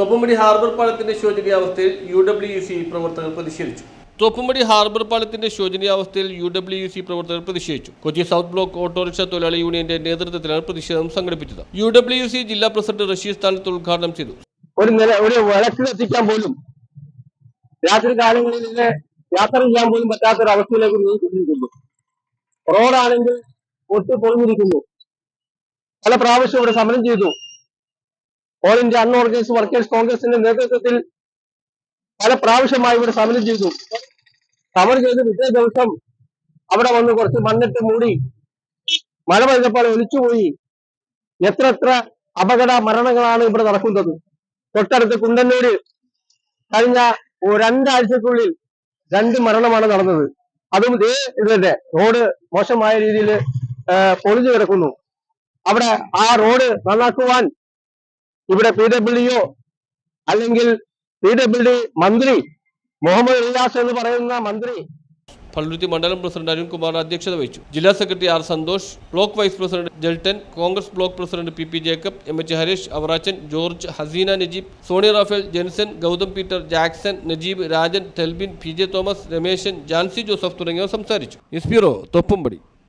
Thoppumpady harbour പാലത്തിന്റെ ശോചനീയാവസ്ഥയിൽ U W C പ്രവർത്തകർ പ്രതിഷേധിച്ചു. തോപ്പുംപടി ഹാർബർ പാലത്തിന്റെ ശോചനീയാവസ്ഥയിൽ യു ഡബ്ല്യു സി പ്രവർത്തകർ പ്രതിഷേധിച്ചു. കൊച്ചി സൗത്ത് ബ്ലോക്ക് ഓട്ടോറിക്ഷ തൊഴിലാളി യൂണിയന്റെ നേതൃത്വത്തിലാണ് പ്രതിഷേധം സംഘടിപ്പിച്ചത്. യു ഡബ്ല്യു സി ജില്ലാ പ്രസിഡന്റ് റഷീദ് സ്ഥാനത്ത് ഉദ്ഘാടനം ചെയ്തു. ഒരു ഒരു വിളക്ക് കത്തിക്കാൻ പോലും രാത്രി കാലങ്ങളിൽ യാത്ര ചെയ്യാൻ പോലും പറ്റാത്ത ഒരു അവസ്ഥയിലേക്ക് നീങ്ങിക്കൊണ്ടിരിക്കുന്നു റോഡാണെങ്കിൽ പൊട്ടി പൊളിഞ്ഞിരിക്കുന്നു. പല പ്രാവശ്യം ഇവിടെ സമരം ചെയ്തു. ഓൾ ഇന്ത്യ അൺഓർഗനൈസ്ഡ് വർക്കേഴ്സ് കോൺഗ്രസിന്റെ നേതൃത്വത്തിൽ പല പ്രാവശ്യമായി ഇവിടെ സമരം ചെയ്തു. സമരം ചെയ്ത് പിറ്റേ ദിവസം അവിടെ വന്ന് കുറച്ച് മണ്ണിട്ട് മൂടി മഴ പെയ്തപ്പോൾ ഒലിച്ചുപോയി എത്ര എത്ര അപകട മരണങ്ങളാണ് ഇവിടെ നടക്കുന്നത്. തൊട്ടടുത്ത് കുണ്ടന്നൂര് കഴിഞ്ഞ രണ്ടാഴ്ചക്കുള്ളിൽ രണ്ട് മരണമാണ് നടന്നത്. അതും ഇതേ ഇത് തന്നെ. റോഡ് മോശമായ രീതിയിൽ പൊളിഞ്ഞു കിടക്കുന്നു. അവിടെ ആ റോഡ് നന്നാക്കുവാൻ ഇവിടെ പി ഡബ്ല്യു അല്ലെങ്കിൽ പി ഡബ്ല്യു മന്ത്രി മുഹമ്മദ് ഇല്ലാസ് എന്ന് പറയുന്ന മന്ത്രി. പള്ളുരുത്തി മണ്ഡലം പ്രസിഡന്റ് അരുൺകുമാർ അധ്യക്ഷത വഹിച്ചു. ജില്ലാ secretary R Santhosh block vice president Jalton Congress block president P P Jacob M H Harish Avarachan George Haseena Najeeb Soni Raphael Jenson Gautham Peter Jackson Najeeb Rajan Thelbin P J Thomas Rameshan Jancy Joseph തുടങ്ങിയവർ സംസാരിച്ചു. Bureau Thoppumpady.